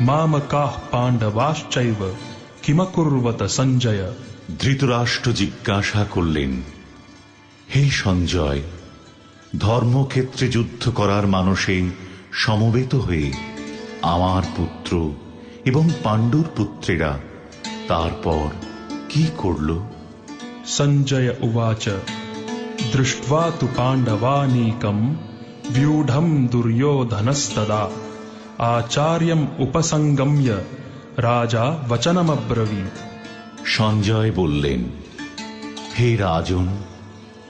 मामकाः पाण्डवाश्चैव किमकुर्वत सञ्जय ধৃতরাষ্ট্র জিজ্ঞাসা করলেন হে সঞ্জয় ধর্মক্ষেত্রে যুদ্ধ করার মানসে সমবেত হয়ে আমার পুত্র এবং পাণ্ডুর পুত্রেরা তারপর কি করল सञ्जय उवाच दृष्ट्वा तु पाण्डवानीकम् व्यूढम् दुर्योधनस्तदा आचार्यम् उपसङ्गम्य राजा वचनमब्रवीत् সঞ্জয় বললেন হে রাজন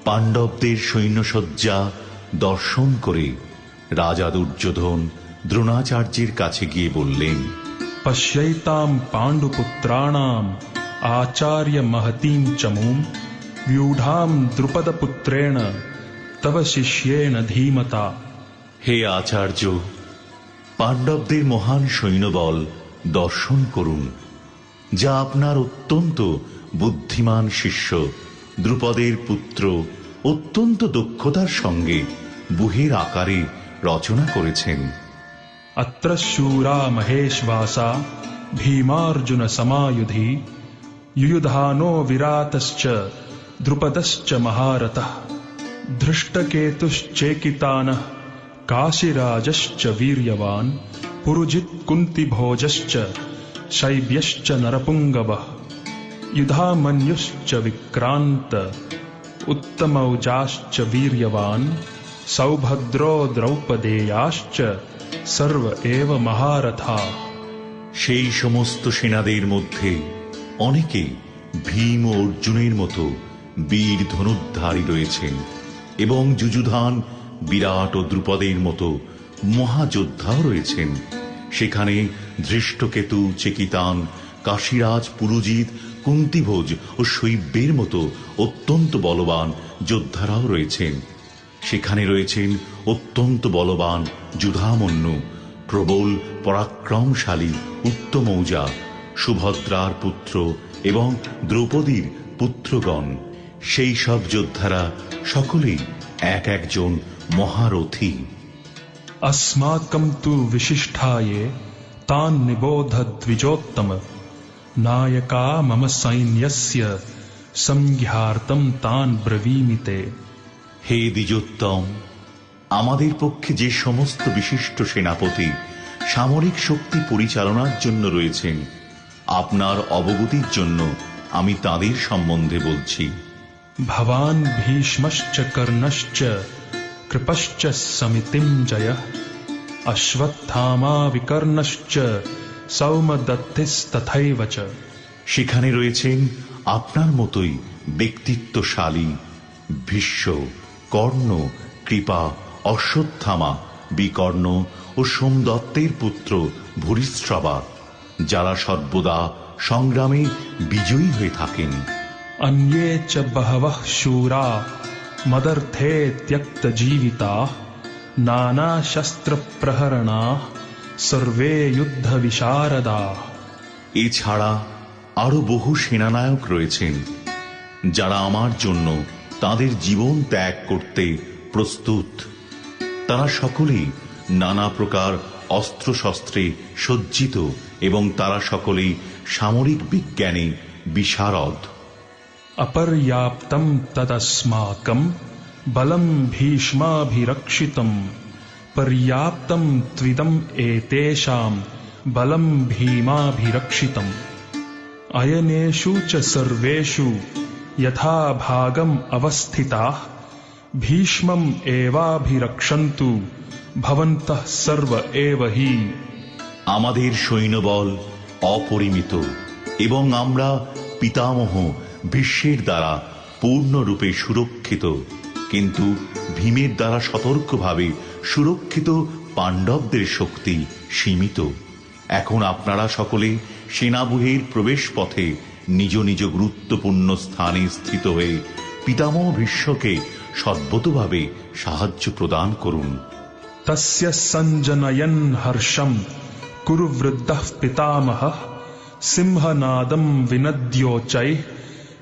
পাণ্ডবদের সৈন্যসজ্জা দর্শন করে রাজা দুর্যোধন দ্রোণাচার্যের কাছে গিয়ে বললেন पश्यैताम् पाण्डुपुत्राणाम् आचार्यमहतीम् चमूम् व्यूढाम् द्रुपदपुत्रेण तव शिष्येण धीमता হে আচার্য পাণ্ডবদের মহান সৈন্যবল দর্শন করুন, যা আপনার অত্যন্ত বুদ্ধিমান শিষ্য দ্রুপদের পুত্র অত্যন্ত দক্ষতার সঙ্গে বুহের আকারে রচনা করেছেন। অত্র শূরা মহেশবাসা ভীমার্জুন সমায়ুধি ইয়ুধানো বিরাতশ্চ দ্রুপদশ্চ মহারথ ধৃষ্টকেতুশ্চেকিতানঃ काशिराजश्च वीर्यवान् पुरुजित्कुन्तिभोजश्च शैब्यश्च नरपुङ्गवः युधामन्युश्च विक्रान्त उत्तमौजाश्च वीर्यवान् सौभद्रो द्रौपदेयाश्च सर्व एव महारथा সেই সমস্ত সেনাদের মধ্যে অনেকে ভীম ও অর্জুনের মতো বীর ধনুদ্ধারী রয়েছেন এবং যুযুধান বিরাট ও দ্রুপদের মতো মহাযোদ্ধাও রয়েছেন। সেখানে ধৃষ্টকেতু, চেকিতান, কাশীরাজ, পুরুজিৎ, কুন্তিভোজ ও শৈব্যের মতো অত্যন্ত বলবান যোদ্ধারাও রয়েছেন। সেখানে রয়েছেন অত্যন্ত বলবান যুধামন্যু, প্রবল, পরাক্রমশালী, উত্তমৌজা, সুভদ্রার পুত্র এবং দ্রৌপদীর পুত্রগণ। সেই সব যোদ্ধারা সকলেই এক একজন মহারথী अस्माकम् तु विशिष्टाये तान् निबोध द्विजोत्तम नायका मम सैन्यस्य संज्ञार्थम् तान् ब्रवीमि ते হে দ্বিজোত্তম আমাদের পক্ষে যে সমস্ত বিশিষ্ট সেনাপতি সামরিক শক্তি পরিচালনার জন্য রয়েছেন আপনার অবগতির জন্য আমি তাদের সম্বন্ধে বলছি भवान् भीष्मश्च कर्णश्च कृपश्च समितिम् जयः अश्वत्थामा विकर्णश्च सौमदत्तिस्तथैव च সেখানে রয়েছেন আপনার মতোই ব্যক্তিত্বশালী ভীষ্ম কর্ণ কৃপা অশ্বত্থামা বিকর্ণ ও সোমদত্তের পুত্র ভূরিশ্রবা যারা সর্বদা সংগ্রামে বিজয়ী হয়ে থাকেন अन्ये च बहवः शूरा मदर्थे त्यक्तजीविताः नानाशस्त्रप्रहरणाः सर्वे युद्धविशारदाः এছাড়া আরো বহু সেনানায়ক রয়েছেন যারা আমার জন্য তাদের জীবন ত্যাগ করতে প্রস্তুত তারা সকলেই নানা প্রকার অস্ত্রশস্ত্রে সজ্জিত এবং তারা সকলেই সামরিক বিজ্ঞানে বিশারদ अपर्याप्तम् तदस्माकम् बलम् भीष्माभिरक्षितम् पर्याप्तम् त्विदम् एतेषाम् बलम् भीमाभिरक्षितम् अयनेषु च सर्वेषु यथा भागम् अवस्थिताः भीष्मम् एवाभिरक्षन्तु भवन्तः सर्व एव हि আমাদের সৈন্যবল অপরিমিত এবং আমরা পিতামহ বিশ্বের দ্বারা পূর্ণরূপে সুরক্ষিত, কিন্তু ভীমের দ্বারা সতর্কভাবে সুরক্ষিত পাণ্ডবদের শক্তি সীমিত। এখন আপনারা সকলে সেনাবুহের প্রবেশ পথে নিজ নিজ গুরুত্বপূর্ণ স্থানে স্থিত হয়ে পিতামহ ভীষ্মকে সদ্বতভাবে সাহায্য প্রদান করুন। তস্য সঞ্জনয়ন হর্ষম কুরুবৃদ্ধ পিতামহ সিংহনাদম বিনদ্যোচয়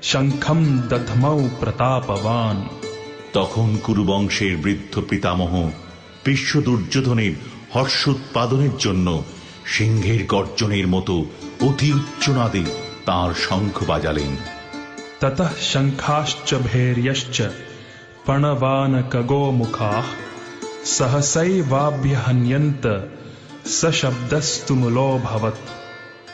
শঙ্খম দধমৌ প্রতাপবান। তখন কুরুবংশের বৃদ্ধ পিতামহ বিশ্ব দুর্যোধনের হর্ষ উৎপাদনের জন্য সিংহের গর্জনের মতো অতি উচ্চনাদে তার শঙ্খ বাজালেন। তত শঙ্খাশ্চ ভের্যশ্চ পণবান কগো মুখা সহসৈবাভ্যহন্যন্ত সশব্দস্তু মূলো ভবত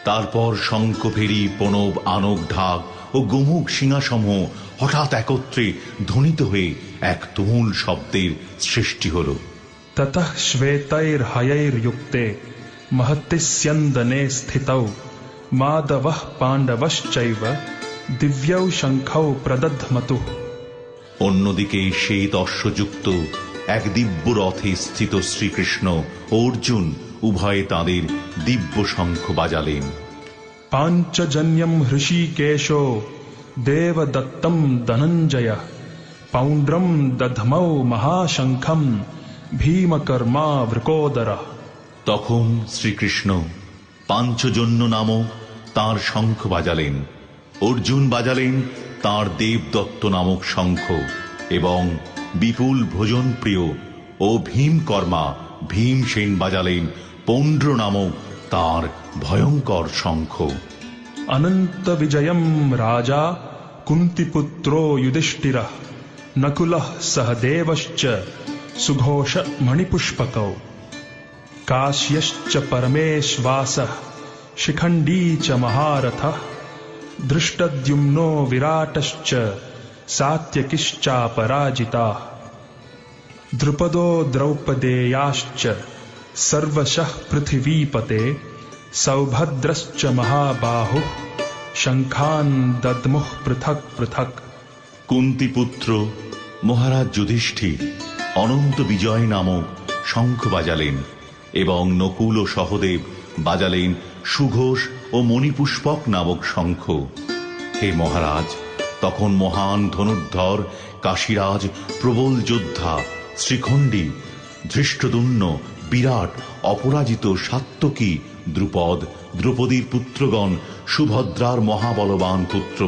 তারপর শঙ্খ ভেরি পণব আনক ঢাক ও গমুক সিংহাসমূহ হঠাৎ একত্রে ধ্বনিত হয়ে এক তুমুল শব্দের সৃষ্টি হল। ততঃ শ্বেতৈর হয়ৈর যুক্তে মহতিস্যন্দনে স্থিতৌ মাধব পাণ্ডবশ্চৈব দিব্যৌ শঙ্খৌ প্রদধমতু। অন্যদিকে সেই দর্শযুক্ত এক দিব্য রথে স্থিত শ্রীকৃষ্ণ অর্জুন উভয়ে তাঁদের দিব্য শঙ্খ বাজালেন। पाञ्चजन्यम् हृषीकेशो देवदत्तम् धनञ्जयः पौण्ड्रम् दध्मौ महाशङ्खम् भीमकर्मा वृकोदरः তখন শ্রীকৃষ্ণ পাঞ্চজন্য নামক তাঁর শঙ্খ বাজালেন অর্জুন বাজালেন তাঁর দেবদত্ত নামক শঙ্খ এবং বিপুল ভোজন প্রিয় ও ভীমকর্মা ভীমসেন বাজালেন পৌণ্ড্র নামক তাঁর ভয়ঙ্কর শঙ্খ अनन्तविजयम् राजा कुन्तिपुत्रो युधिष्ठिरः नकुलः सहदेवश्च सुघोष मणिपुष्पकौ काश्यश्च परमेश्वासः शिखण्डी च महारथः दृष्टद्युम्नो विराटश्च सात्यकिश्चापराजिताः द्रुपदो द्रौपदेयाश्च सर्वशः पृथिवीपते सौभद्रश्च महाबाहुः शङ्खान् दद्मुः पृथक् पृथक् কুন্তিপুত্র মহারাজ যুধিষ্ঠির অনন্ত বিজয় নামক শঙ্খ বাজালেন এবং নকুল ও সহদেব বাজালেন সুঘোষ ও মণিপুষ্পক নামক শঙ্খ হে মহারাজ তখন মহান ধনুর্ধর কাশীরাজ প্রবল যোদ্ধা শ্রীখণ্ডী ধৃষ্টদুন্ন বিরাট অপরাজিত সাত্যকী দ্রুপদ দ্রুপদীর পুত্রগণ সুভদ্রার মহাবলবান পুত্র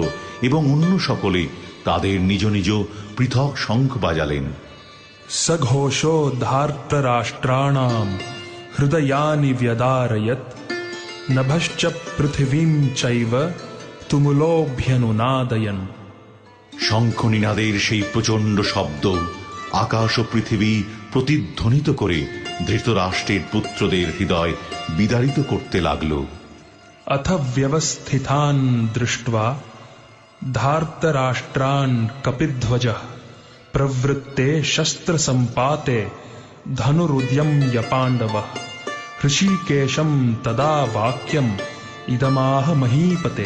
এবং অন্য সকলে তাদের নিজ নিজ পৃথক শঙ্খ বাজালেন। সঘোষো ধার্তরাষ্ট্রাণাম হৃদয়ানি ব্যদারয়ত নভশ্চ পৃথিবীম চৈব তুমুলোভ্যনুনাদয়ন শঙ্খনীনাদের সেই প্রচণ্ড শব্দ আকাশ ও পৃথিবী প্রতিধ্বনিত করে ধৃতরাষ্ট্রের পুত্রদের হৃদয় বিদারিত করতে লাগল। অথ ব্যবস্থিতান দৃষ্ট্বা ধার্তরাষ্ট্রান কপিধ্বজ প্রবৃত্তে শস্ত্রসম্পাতে ধনুরুদ্যম পাণ্ডব ঋষিকেশম তদা বাক্যম ইদমাহ মহীপতে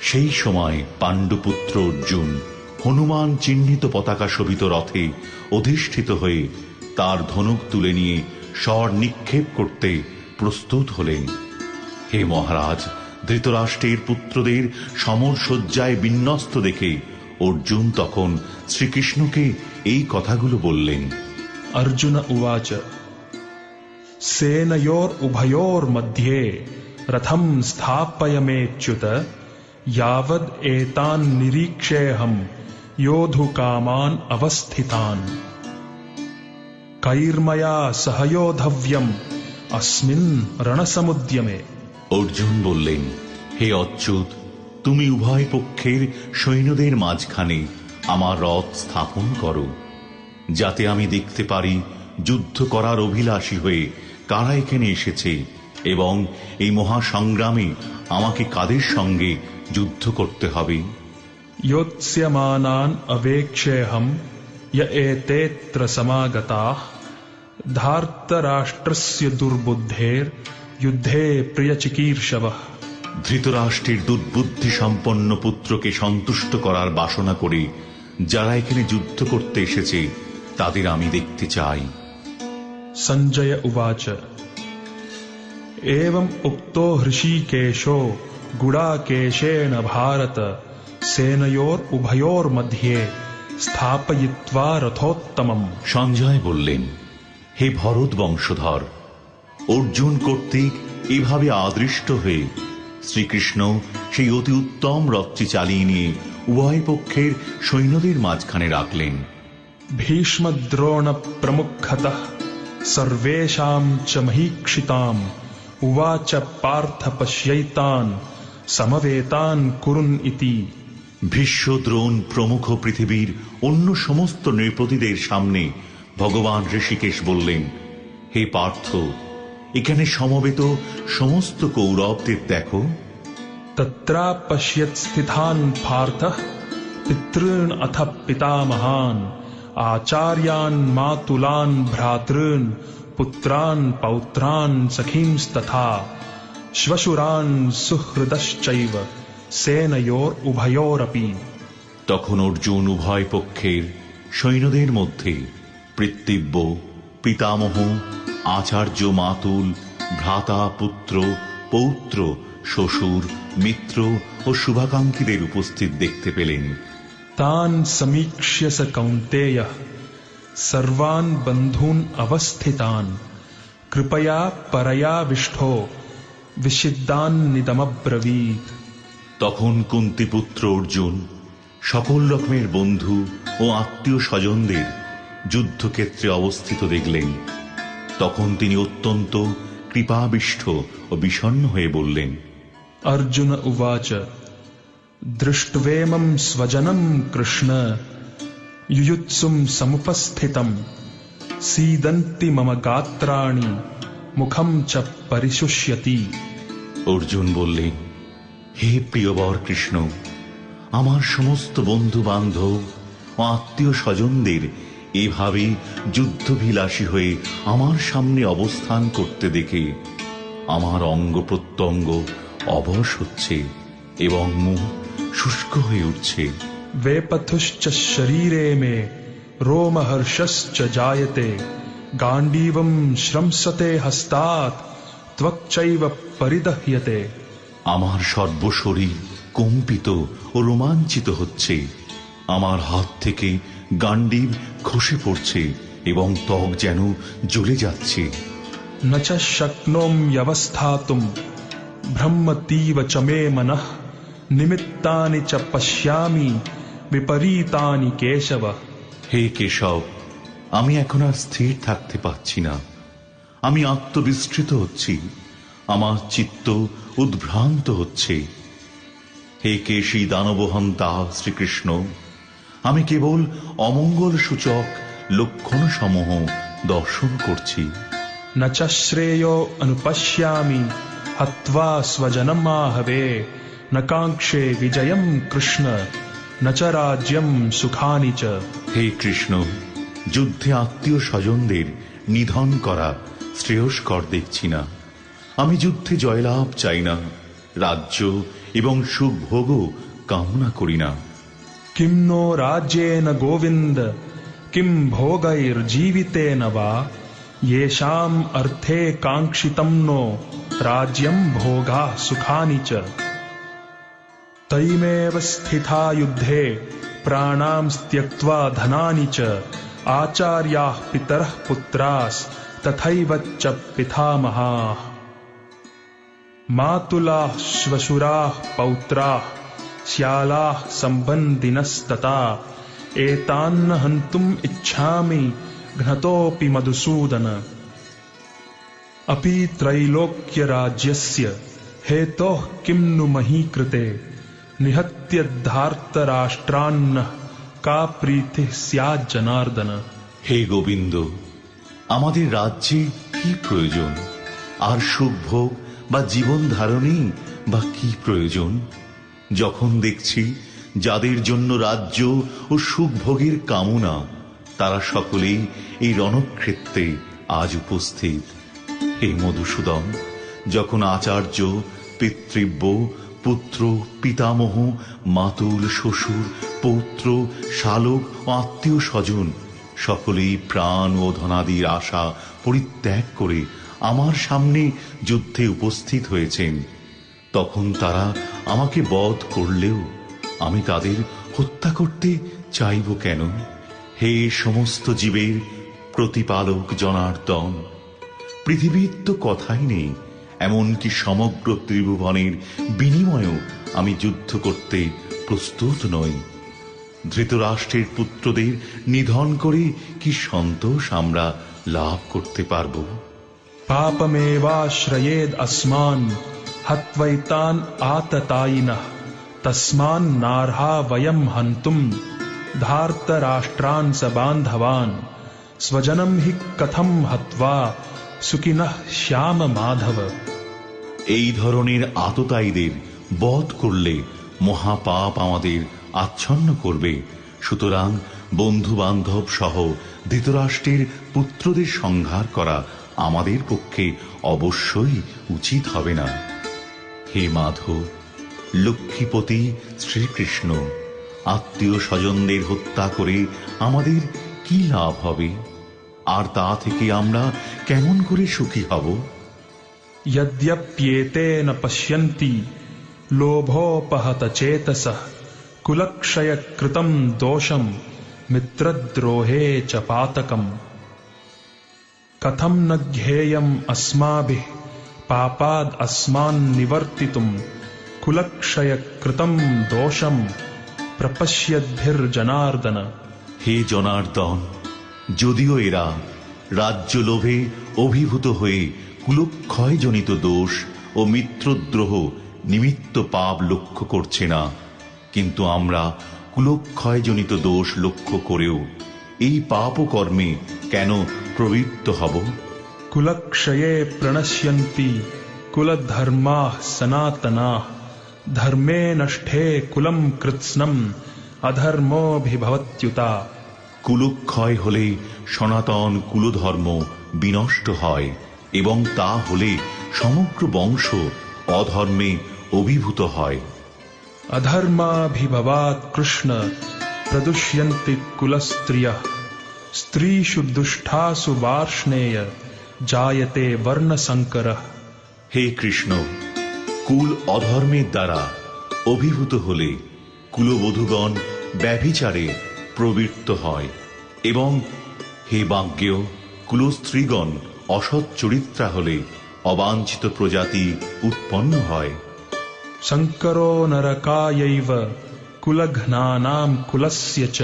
সেই সময় পাণ্ডুপুত্র অর্জুন হনুমান চিহ্নিত পতাকা শোভিত রথে অধিষ্ঠিত হয়ে তার ধনুক তুলে নিয়ে স্বর নিক্ষেপ করতে প্রস্তুত হলেন হে মহারাজ ধৃতরাষ্ট্রের পুত্রদের সমর শয্যায় বিন্যস্ত দেখে অর্জুন তখন শ্রীকৃষ্ণকে এই কথাগুলো বললেন अर्जुन उवाच सेनयोरुभयोर्मध्ये रथम् स्थापय मेच्युत यावद् एतान् निरीक्षेऽहम् योद्धुकामान् अवस्थितान् কৈর্ময়া সহযোধব্যম অস্মিন রণসমুদ্যমে অর্জুন বললেন হে অচ্যুত তুমি উভয় পক্ষের সৈন্যদের মাঝখানে আমার রথ স্থাপন করো যাতে আমি দেখতে পারি যুদ্ধ করার অভিলাষী হয়ে কারা এখানে এসেছে এবং এই মহাসংগ্রামে আমাকে কাদের সঙ্গে যুদ্ধ করতে হবে? ইয়োৎস্যমানান অবেক্ষেহম এতেত্র সমাগতাহ ধার্তরাষ্ট্রস্য দুর্বুদ্ধের যুদ্ধে প্রিয়চিকীর্ষবঃ। ধৃতরাষ্ট্রের দুর্বুদ্ধি সম্পন্ন পুত্রকে সন্তুষ্ট করার বাসনা করে যারা এখানে যুদ্ধ করতে এসেছে তাদের আমি দেখতে চাই। সঞ্জয় উবাচ। এবং উক্ত হৃষিকেশো গুড়াকেশেন ভারত সেনয়োর উভয়োর মধ্যে স্থাপয়িত্বা রথোত্তমম। সঞ্জয় বললেন হে ভরত বংশধর অর্জুন কর্তৃক এভাবে আদৃষ্ট হয়ে শ্রীকৃষ্ণ সেই অতি উত্তম রথটি চালিয়ে নিয়ে উভয় পক্ষের সৈন্যদের মাঝখানে রাখলেন। ভীষ্মদ্রোণ প্রমুখত সর্বেশাম চ মহীক্ষিতাম উবাচ পার্থ পশ্যৈতান সমবেতান করুন ইতি। ভীষ্মদ্রোণ প্রমুখ পৃথিবীর অন্য সমস্ত নৃপতিদের সামনে ভগবান ঋষিকেশ বললেন হে পার্থ এখানে সমবেত সমস্ত কৌরবদের দেখো। তত্রা পশ্যত স্থিতান পার্থ পিতৃণ অথ পিতামহান আচার্যান মাতুলান ভ্রাতৃন পুত্রান পৌত্রান সখীংস্তথা শ্বশুরান সুহৃদশ্চৈব সেনয়োর উভয়োরপি। তখন অর্জুন উভয় পক্ষের সৈন্যদের মধ্যে পিতৃব্য পিতামহ আচার্য মাতুল ভ্রাতা পুত্র পৌত্র শ্বশুর মিত্র ও শুভাকাঙ্ক্ষীদের উপস্থিত দেখতে পেলেন। তান সমীক্ষ্য স কৌন্তেয় সর্বান বন্ধুন অবস্থিতান কৃপয়া পরয়াবিষ্ঠ বিশিদ্ধান নিদমব্রবীত তখন কুন্তিপুত্র অর্জুন সকল রকমের বন্ধু ও আত্মীয় স্বজনদের যুদ্ধক্ষেত্রে অবস্থিত দেখলেন। তখন তিনি অত্যন্ত কৃপাবিষ্ঠ ও বিষণ্ন হয়ে বললেন অর্জুন উবাচ দৃষ্টভেমম স্বজনম কৃষ্ণ ইয়ুৎসুম সমুপস্থিতম সীদন্তি মম গাত্রাণি মুখম চ পরিশুষ্যতি অর্জুন বললেন হে প্রিয়বর কৃষ্ণ আমার সমস্ত বন্ধু বান্ধব ও আত্মীয় স্বজনদের এভাবে যুদ্ধভিলাষী হয়ে আমার সামনে অবস্থান করতে দেখে আমার অঙ্গ প্রত্যঙ্গ অবশ হচ্ছে এবং মুখ শুষ্ক হয়ে উঠছে। বেপথুশ্চ শরীরে মে রোমহর্ষশ্চ জায়তে গান্ডীবম শ্রমসতে হস্তাত ত্বকচৈব পরিদহ্যতে। আমার সর্বশরীর কম্পিত ও রোমাঞ্চিত হচ্ছে। আমার হাত থেকে গান্ডীব খসে পড়ছে এবং ত্বক যেন জ্বলে যাচ্ছে। ব্রহ্মতীব নিমিত্তানি চ পশ্যামি বিপরীতানি কেশব। হে কেশব আমি এখন আর স্থির থাকতে পারছি না। আমি আত্মবিস্তৃত হচ্ছি আমার চিত্ত উদ্ভ্রান্ত হচ্ছে। হে কেশী দানবহন দাহ শ্রীকৃষ্ণ আমি কেবল অমঙ্গল সূচক লক্ষণ সমূহ দর্শন করছি न च श्रेयो अनुपश्यामि हत्वा स्वजनमाहवे न काङ्क्षे विजयम् कृष्ण न च राज्यम् सुखानि च হে কৃষ্ণ যুদ্ধে আত্মীয় স্বজনদের নিধন করা শ্রেয়স্কর দেখছি না আমি যুদ্ধে জয়লাভ চাই না রাজ্য এবং সুভোগও কামনা করি না किं नो राज्येन गोविन्द किं भोगैर्जीवितेन वा? येषाम् अर्थे काङ्क्षितम् नो राज्यम् भोगाः सुखानि च। तैमेव स्थिता युद्धे प्राणां त्यक्त्वा धनानि च। आचार्याः पितरः पुत्रास्तथैव च पितामहाः। मातुलाः श्वशुराः पौत्राः श्यालाः सम्बन्धिनस्तथा एतान्न हन्तुम् इच्छामि घ्नतोऽपि मधुसूदन अपि त्रैलोक्यराज्यस्य हेतोः किं नु मही कृते निहत्य धार्तराष्ट्रान्नः का प्रीतिः स्याज्जनार्दन হে গোবিন্দ আমাদের রাজ্যে কি প্রয়োজন আর সুখভোগ বা জীবন ধারণেই বা কি প্রয়োজন যখন দেখছি যাদের জন্য রাজ্য ও সুখভোগের কামনা, তারা সকলেই এই রণক্ষেত্রে আজ উপস্থিত। হে মধুসূদন, যখন আচার্য, পিতৃব্য, পুত্র, পিতামহ, মাতুল, শ্বশুর, পৌত্র, শালক ও আত্মীয় স্বজন, সকলেই প্রাণ ও ধনাদির আশা পরিত্যাগ করে আমার সামনে যুদ্ধে উপস্থিত হয়েছেন, তখন তারা আমাকে বধ করলেও আমি তাদের হত্যা করতে চাইব কেন? হে সমস্ত জীবের প্রতিপালক জনার্দন, পৃথিবীর তো কথাই নেই, এমনকি সমগ্র ত্রিভুবনের বিনিময়েও আমি যুদ্ধ করতে প্রস্তুত নই। ধৃতরাষ্ট্রের পুত্রদের নিধন করে কি সন্তোষ আমরা লাভ করতে পারব? পাপমেবাশ্রয়েদ আসমান हत्वैतान् आततायिनः तस्मान्नार्हा वयं हन्तुम् धार्तराष्ट्रान् स बान्धवान् स्वजनं हि कथं हत्वा सुखिनः श्याम माधव এই ধরনের আততায়ীদের বধ করলে মহাপাপ আমাদের আচ্ছন্ন করবে সুতরাং বন্ধু বান্ধব সহ ধৃতরাষ্ট্রের পুত্রদের সংহার করা আমাদের পক্ষে অবশ্যই উচিত হবে না হে মাধব লক্ষ্মীপতি শ্রীকৃষ্ণ আত্মীয় স্বজনদের হত্যা করে আমাদের কি লাভ হবে আর তা থেকে আমরা কেমন করে সুখী হব यद्यप्येते न पश्यन्ति लोभोपहतचेतसः कुलक्षयकृतं दोषं मित्रद्रोहे च पातकम् कथं न ज्ञेयम् अस्माभिः पापाद् अस्मान् निवर्तितुम् कुलक्षयकृतं दोषं प्रपश्यद्भिर्जनार्दन হে জনার্দন যদিও এরা রাজ্য লোভে অভিভূত হয়ে কুলক্ষয়জনিত দোষ ও মিত্রদ্রোহ নিমিত্ত পাপ লক্ষ্য করছে না কিন্তু আমরা কুলক্ষয়জনিত দোষ লক্ষ্য করেও এই পাপ ও কর্মে কেন প্রবৃত্ত হব कुलक्षये प्रणश्यन्ति कुलधर्माः सनातनाः धर्मे नष्टे कुलं कृत्स्नम् अधर्मोऽभिभवत्युता কুলক্ষয় হলে সনাতন কুলধর্ম বিনষ্ট হয় এবং তা হলে সমগ্র বংশ অধর্মে অভিভূত হয় अधर्माभिभवात् कृष्ण प्रदुष्यन्ति कुलस्त्रियः स्त्रीषु दुष्टासु জায়তে বর্ণ সংকর হে কৃষ্ণ কুল অধর্মের দ্বারা অভিভূত হলে কুলবধূগণ ব্যভিচারে প্রবৃত্ত হয় এবং হে বাজ্ঞেয় কুলস্ত্রীগণ অসৎ চরিত্রা হলে অবাঞ্ছিত প্রজাতি উৎপন্ন হয়। শঙ্কর নরকায়ৈব কুলঘ্নানাম কুলস্য চ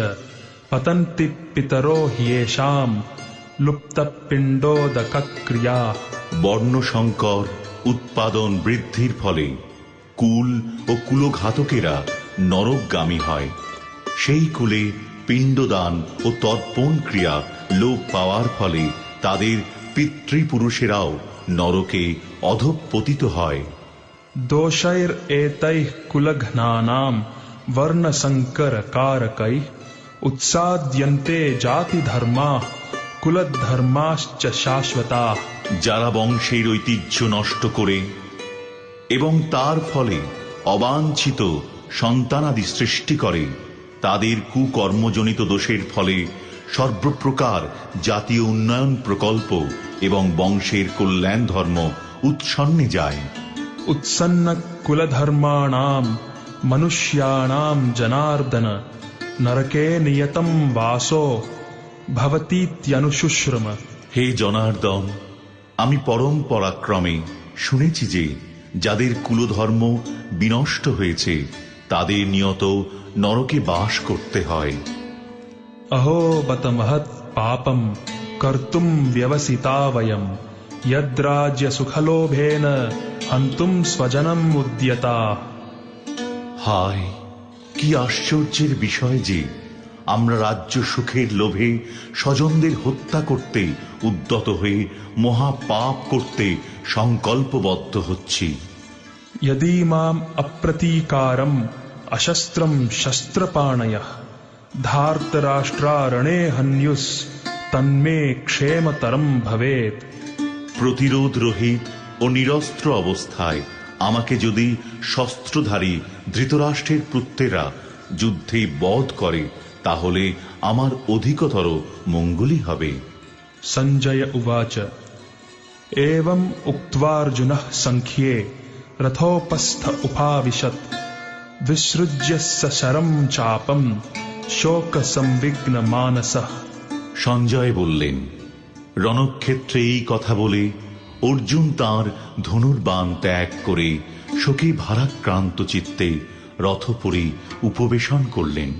পতন্তি পিতরো হিয়েশাম লুপ্তপিণ্ডোদকক্রিয়া। বর্ণসংকর উৎপাদন বৃদ্ধির ফলে কুল ও কুলঘাতকেরা নরকগামী হয়। সেই কুলে পিণ্ডদান ও তর্পণ ক্রিয়া লোপ পাওয়ার ফলে তাদের পিতৃপুরুষেরাও নরকে অধপতিত হয়। দোষের এতৈ কুলঘ্নানাম বর্ণসংকর কারকৈঃ উৎসাদ্যন্তে জাতি ধর্মা কুলধর্মাশ্চ শাশ্বতা। যারা বংশের ঐতিহ্য নষ্ট করে এবং তার ফলে অবাঞ্ছিত সন্তানাদি সৃষ্টি করে তাদের কুকর্মজনিত দোষের ফলে সর্বপ্রকার জাতীয় উন্নয়ন প্রকল্প এবং বংশের কল্যাণ ধর্ম উৎসন্নে যায়। উৎসন্ন কুলধর্মাণাম মনুষ্যাণাম জনার্দন নরকে নিয়তম বাসো। ভাবতি ত্যানুশুশ্রমা হে জনার্দন আমি পরম পরাক্রমে শুনেছি যে যাদের কুলধর্ম বিনষ্ট হয়েছে তাদের নিয়ত নরকে বাস করতে হয়। অহো বত মহৎ পাপম কর্তুম ব্যবসিতাবয়ম ইয়দ্রাজ্য সুখলোভেন হন্তুম স্বজনম উদ্যতা। হায় কি আশ্চর্যের বিষয় যে আমরা রাজ্য সুখের লোভে স্বজনদের হত্যা করতে উদ্যত হয়ে মহা পাপ করতে সংকল্পবদ্ধ হচ্ছি। যদি মাম অপ্রতীকারম অশস্ত্রম শস্ত্রপাণয় ধার্তরাষ্ট্রারণে হন্যুস তন্মে ক্ষেমতরম ভবেত প্রতিরোধ রহিত ও নিরস্ত্র অবস্থায় আমাকে যদি শস্ত্রধারী ধৃতরাষ্ট্রের পুত্রেরা যুদ্ধে বধ করে তাহলে আমার অধিকতর মঙ্গলই হবে। সঞ্জয় উবাচ এবং উক্তার্জুন সংখ্যে রথোপস্থ উপাবিশত বিসৃজ্য সরম চাপম শোক সংবিঘ্ন মানস সঞ্জয় বললেন রণক্ষেত্রে এই কথা বলে অর্জুন তাঁর ধনুর্বাণ ত্যাগ করে শোকে ভারাক্রান্ত চিত্তে রথপুরী উপবেশন করলেন।